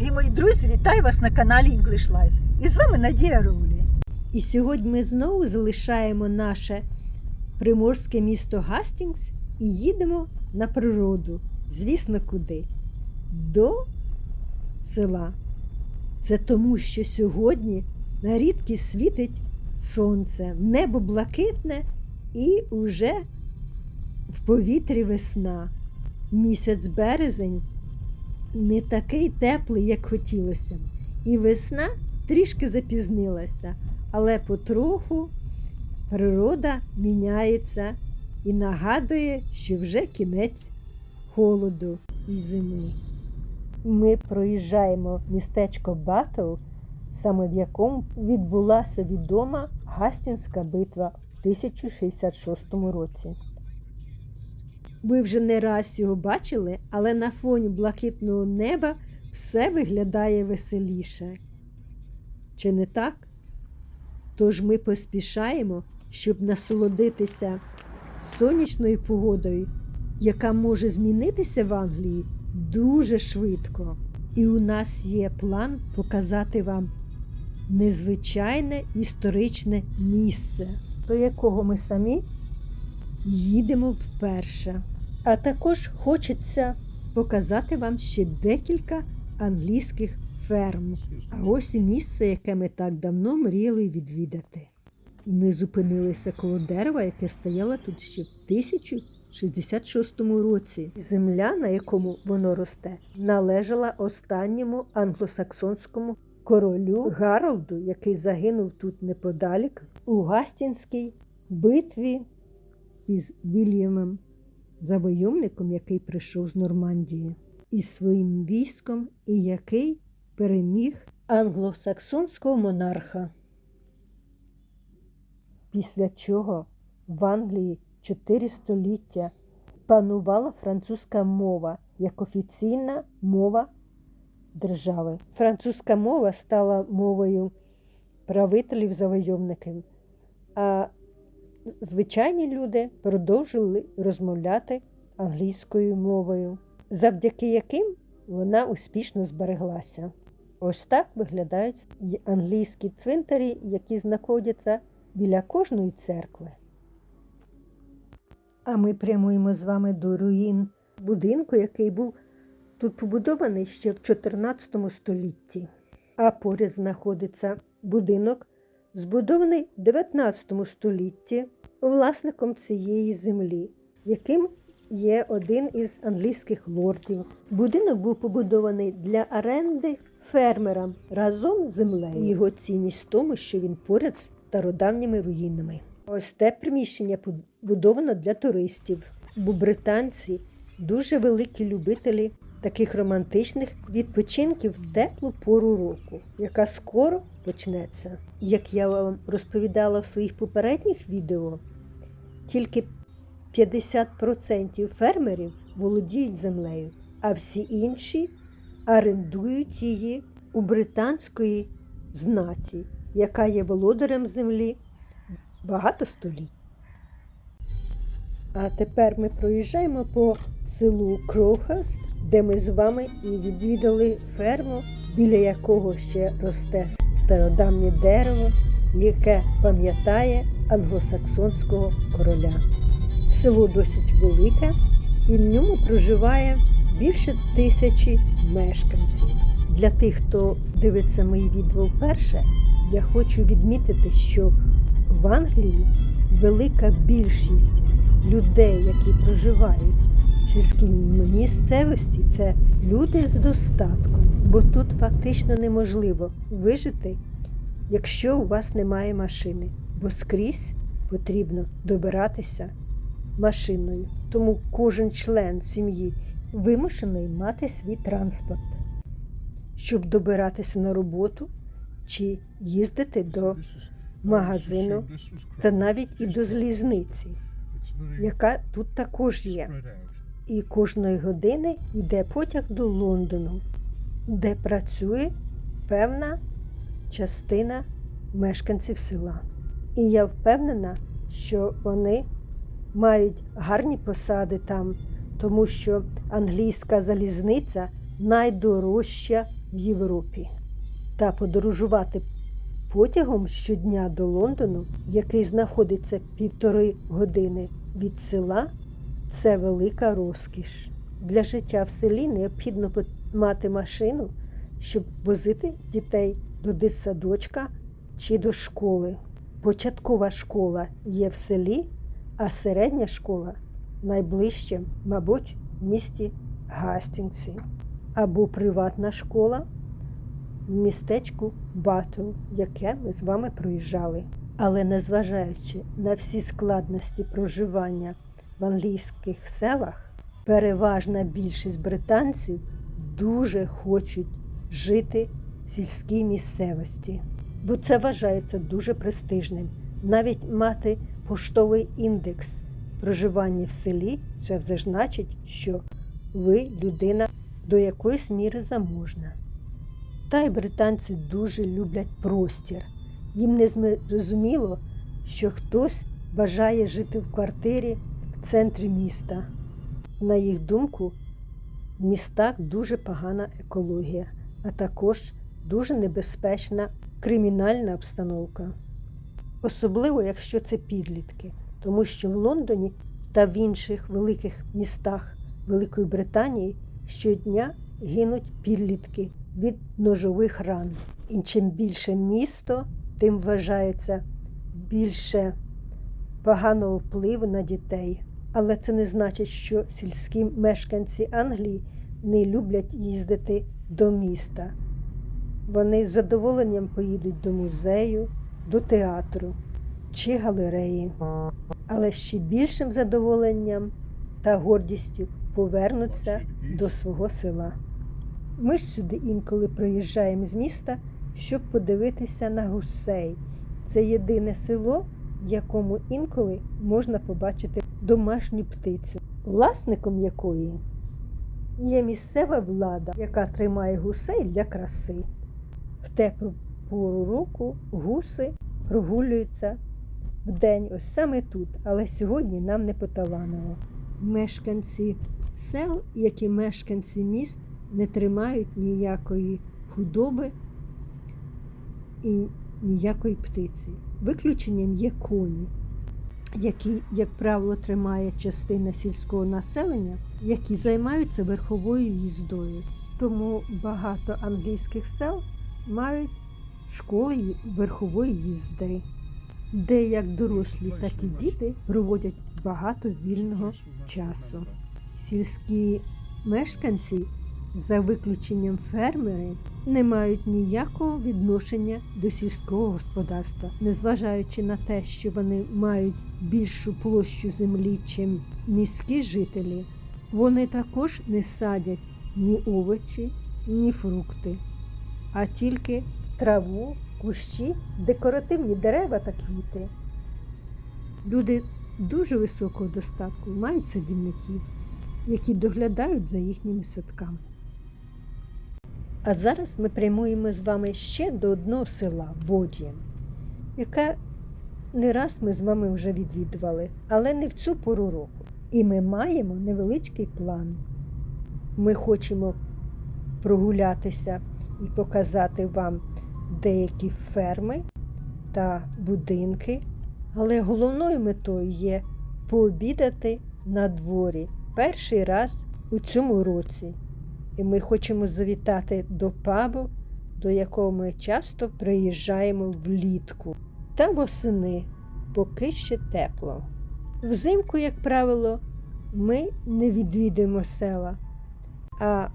Дорогі мої друзі, вітаю вас на каналі English Life. І з вами Надія Роулі. І сьогодні ми знову залишаємо наше приморське місто Гастінгс і їдемо на природу. Звісно, куди? До села. Це тому, що сьогодні на рідкість світить сонце, небо блакитне і уже в повітрі весна. Місяць березень не такий теплий, як хотілося б. І весна трішки запізнилася, але потроху природа міняється і нагадує, що вже кінець холоду і зими. Ми проїжджаємо містечко Батл, саме в якому відбулася відома Гастінська битва в 1066 році. Ви вже не раз його бачили, але на фоні блакитного неба все виглядає веселіше. Чи не так? Тож ми поспішаємо, щоб насолодитися сонячною погодою, яка може змінитися в Англії дуже швидко. І у нас є план показати вам незвичайне історичне місце, до якого ми самі їдемо вперше. А також хочеться показати вам ще декілька англійських ферм. А ось і місце, яке ми так давно мріяли відвідати. І ми зупинилися коло дерева, яке стояло тут ще в 1066 році. Земля, на якому воно росте, належала останньому англосаксонському королю Гаролду, який загинув тут неподалік у Гастінській битві із Вільямом, завойовником, який прийшов з Нормандії, із своїм військом, і який переміг англосаксонського монарха. Після чого в Англії чотири століття панувала французька мова як офіційна мова держави. Французька мова стала мовою правителів завойовників. А звичайні люди продовжили розмовляти англійською мовою, завдяки яким вона успішно збереглася. Ось так виглядають англійські цвинтарі, які знаходяться біля кожної церкви. А ми прямуємо з вами до руїн будинку, який був тут побудований ще в 14 столітті. А поряд знаходиться будинок, збудований в 19 столітті власником цієї землі, яким є один із англійських лордів. Будинок був побудований для оренди фермерам разом з землею. Його цінність в тому, що він поряд з стародавніми руїнами. Ось те приміщення побудовано для туристів, бо британці дуже великі любителі таких романтичних відпочинків в теплу пору року, яка скоро почнеться. Як я вам розповідала в своїх попередніх відео, тільки 50% фермерів володіють землею, а всі інші орендують її у британської знаті, яка є володарем землі багато століть. А тепер ми проїжджаємо по селу Крохаст, де ми з вами і відвідали ферму, біля якого ще росте стародавнє дерево, яке пам'ятає англосаксонського короля. Село досить велике, і в ньому проживає більше тисячі мешканців. Для тих, хто дивиться мої відео вперше, я хочу відмітити, що в Англії велика більшість людей, які проживають в сільській місцевості, це люди з достатком, бо тут фактично неможливо вижити, якщо у вас немає машини, бо скрізь потрібно добиратися машиною. Тому кожен член сім'ї вимушений мати свій транспорт, щоб добиратися на роботу чи їздити до магазину та навіть і до залізниці, яка тут також є. І кожної години йде потяг до Лондону, де працює певна частина мешканців села. І я впевнена, що вони мають гарні посади там, тому що англійська залізниця найдорожча в Європі та подорожувати потягом щодня до Лондону, який знаходиться півтори години від села, це велика розкіш. Для життя в селі необхідно мати машину, щоб возити дітей до дитсадочка чи до школи. Початкова школа є в селі, а середня школа найближче, мабуть, в місті Гастінгсі. Або приватна школа в містечку Батл, яке ми з вами проїжджали. Але незважаючи на всі складності проживання в англійських селах, переважна більшість британців дуже хочуть жити в сільській місцевості, бо це вважається дуже престижним. Навіть мати поштовий індекс проживання в селі це вже значить, що ви людина до якоїсь міри заможна. Та й британці дуже люблять простір. Їм не зрозуміло, що хтось бажає жити в квартирі в центрі міста. На їх думку, в містах дуже погана екологія, а також дуже небезпечна кримінальна обстановка. Особливо, якщо це підлітки, тому що в Лондоні та в інших великих містах Великої Британії щодня гинуть підлітки від ножових ран. І чим більше місто, тим вважається більше поганого впливу на дітей. Але це не значить, що сільські мешканці Англії не люблять їздити до міста. Вони з задоволенням поїдуть до музею, до театру чи галереї. Але ще більшим задоволенням та гордістю повернуться до свого села. Ми ж сюди інколи приїжджаємо з міста, щоб подивитися на гусей. Це єдине село, в якому інколи можна побачити домашню птицю, власником якої є місцева влада, яка тримає гусей для краси. В теплу пору року гуси прогулюються вдень, ось саме тут, але сьогодні нам не поталанило. Мешканці сел, як і мешканці міст, не тримають ніякої худоби і ніякої птиці. Виключенням є коні, які, як правило, тримає частина сільського населення, які займаються верховою їздою. Тому багато англійських сел мають школи верхової їзди, де як дорослі, так і діти проводять багато вільного часу. Сільські мешканці, за виключенням фермери, не мають ніякого відношення до сільського господарства, незважаючи на те, що вони мають більшу площу землі, чим міські жителі, вони також не садять ні овочі, ні фрукти, а тільки траву, кущі, декоративні дерева та квіти. Люди дуже високого достатку мають садівників, які доглядають за їхніми садками. А зараз ми прямуємо з вами ще до одного села Бодієм, яке не раз ми з вами вже відвідували, але не в цю пору року. І ми маємо невеличкий план. Ми хочемо прогулятися і показати вам деякі ферми та будинки, але головною метою є пообідати на дворі перший раз у цьому році. І ми хочемо завітати до пабу, до якого ми часто приїжджаємо влітку та восени, поки ще тепло. Взимку, як правило, ми не відвідуємо села, а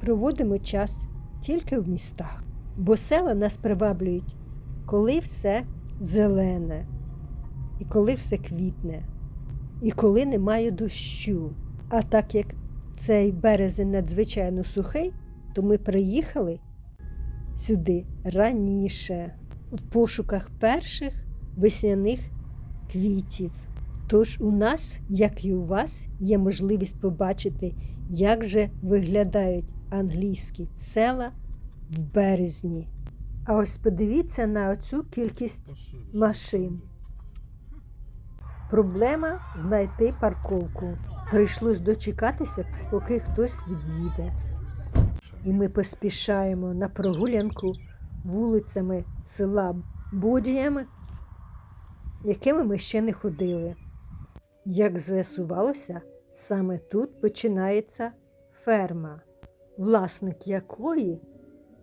проводимо час тільки в містах. Бо села нас приваблюють, коли все зелене, і коли все квітне, і коли немає дощу. А так як цей березень надзвичайно сухий, то ми приїхали сюди раніше, в пошуках перших весняних квітів. Тож у нас, як і у вас, є можливість побачити, як же виглядають англійські села в березні. А ось подивіться на оцю кількість машин. Проблема знайти парковку. Прийшлось дочекатися, поки хтось від'їде. і ми поспішаємо на прогулянку вулицями села Бодіями, якими ми ще не ходили. Як з'ясувалося, саме тут починається ферма, власник якої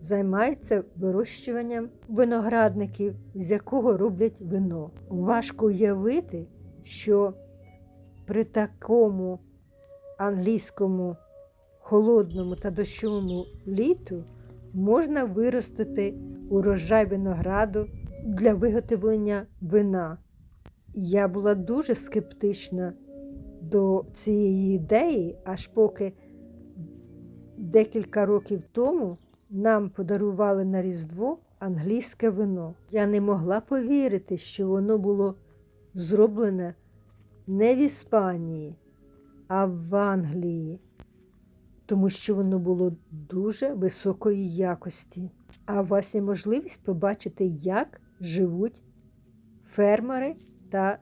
займається вирощуванням виноградників, з якого роблять вино. Важко уявити, що при такому англійському холодному та дощовому літу можна виростити урожай винограду для виготовлення вина. Я була дуже скептична до цієї ідеї, аж поки декілька років тому нам подарували на Різдво англійське вино. Я не могла повірити, що воно було зроблене не в Іспанії, а в Англії, тому що воно було дуже високої якості. А у вас є можливість побачити, як живуть фермери та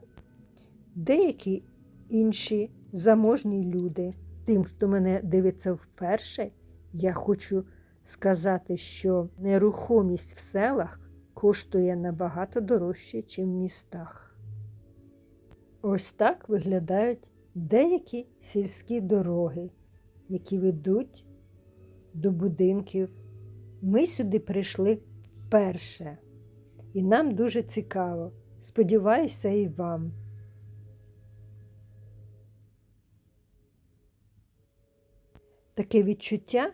деякі інші заможні люди. Тим, хто мене дивиться вперше, я хочу сказати, що нерухомість в селах коштує набагато дорожче, ніж в містах. Ось так виглядають деякі сільські дороги, які ведуть до будинків. Ми сюди прийшли вперше, і нам дуже цікаво. Сподіваюся, і вам. Таке відчуття,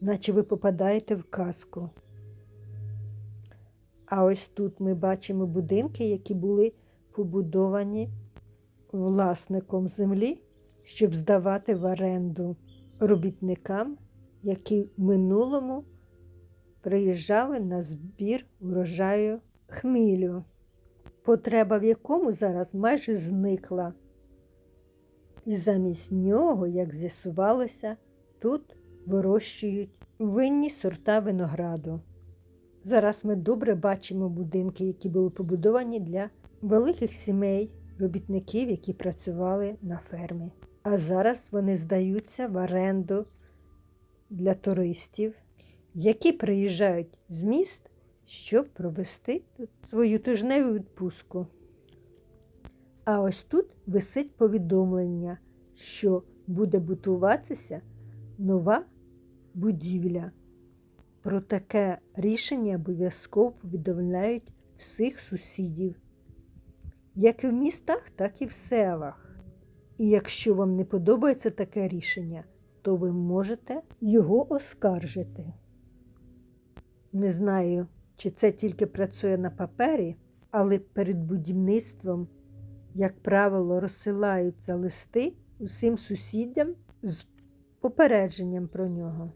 наче ви попадаєте в казку. А ось тут ми бачимо будинки, які були побудовані власником землі, щоб здавати в оренду робітникам, які в минулому приїжджали на збір урожаю хмілю, потреба в якому зараз майже зникла. І замість нього, як з'ясувалося, тут вирощують винні сорта винограду. Зараз ми добре бачимо будинки, які були побудовані для великих сімей, робітників, які працювали на фермі. А зараз вони здаються в оренду для туристів, які приїжджають з міст, щоб провести свою тижневу відпустку. А ось тут висить повідомлення, що буде будуватися нова будівля. Про таке рішення обов'язково повідомляють всіх сусідів, як і в містах, так і в селах. І якщо вам не подобається таке рішення, то ви можете його оскаржити. Не знаю, чи це тільки працює на папері, але перед будівництвом, як правило, розсилаються листи усім сусідям з попередженням про нього.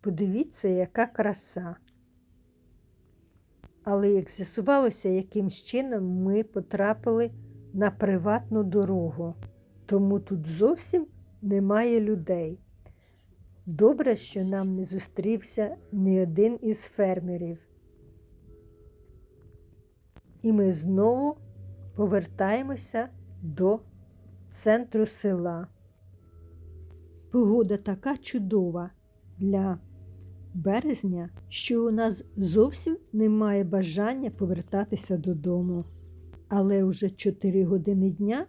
Подивіться, яка краса. Але як з'ясувалося, яким чином ми потрапили на приватну дорогу, тому тут зовсім немає людей. Добре, що нам не зустрівся ні один із фермерів. І ми знову повертаємося до центру села. Погода така чудова для березня, що у нас зовсім немає бажання повертатися додому. Але вже 4 години дня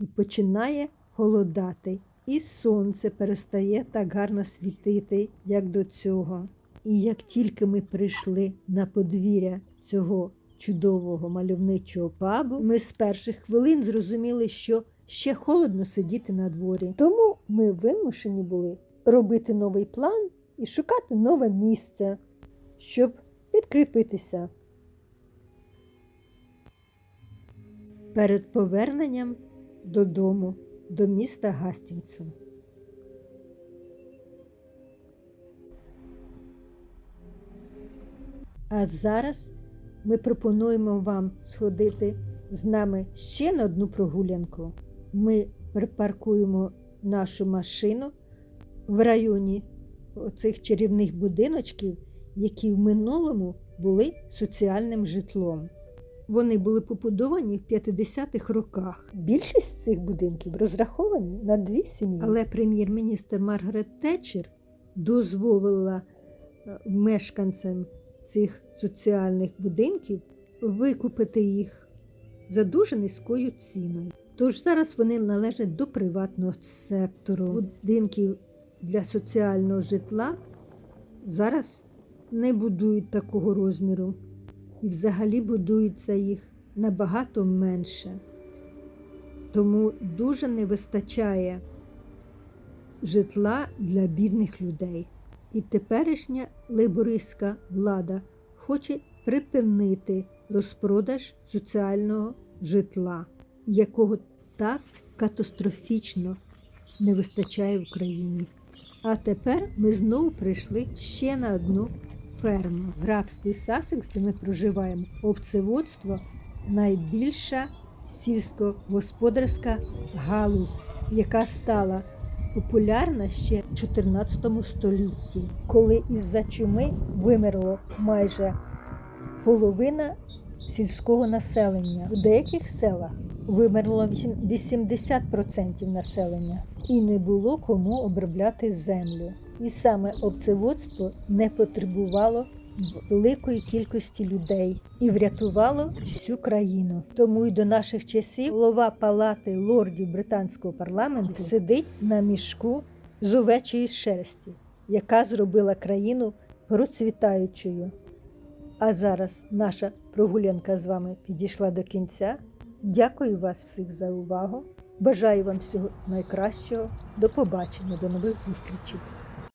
і починає холодати, і сонце перестає так гарно світити, як до цього. І як тільки ми прийшли на подвір'я цього чудового мальовничого пабу, ми з перших хвилин зрозуміли, що ще холодно сидіти на дворі. Тому ми вимушені були робити новий план і шукати нове місце, щоб підкріпитися. Перед поверненням додому, до міста Гастінгсу. А зараз ми пропонуємо вам сходити з нами ще на одну прогулянку. Ми припаркуємо нашу машину в районі оцих чарівних будиночків, які в минулому були соціальним житлом. Вони були побудовані в 50-х роках. Більшість цих будинків розраховані на дві сім'ї. Але прем'єр-міністр Маргарет Тетчер дозволила е, мешканцям цих соціальних будинків викупити їх за дуже низькою ціною. Тож зараз вони належать до приватного сектору. Будинків для соціального житла зараз не будують такого розміру. І взагалі будується їх набагато менше. Тому дуже не вистачає житла для бідних людей. І теперішня лейбористська влада хоче припинити розпродаж соціального житла, якого так катастрофічно не вистачає в Україні. А тепер ми знову прийшли ще на одну ферму. В графстві Сасекс, де ми проживаємо, овцеводство найбільша сільськогосподарська галузь, яка стала популярна ще в 14 столітті, коли із-за чуми вимерло майже половина сільського населення. У деяких селах вимерло вісім- 80% населення, і не було кому обробляти землю. І саме овцеводство не потребувало великої кількості людей і врятувало всю країну. Тому й до наших часів голова палати лордів британського парламенту сидить на мішку з овечої шерсті, яка зробила країну процвітаючою. А зараз наша прогулянка з вами підійшла до кінця. Дякую вас всіх за увагу. Бажаю вам всього найкращого. До побачення, до нових зустрічей.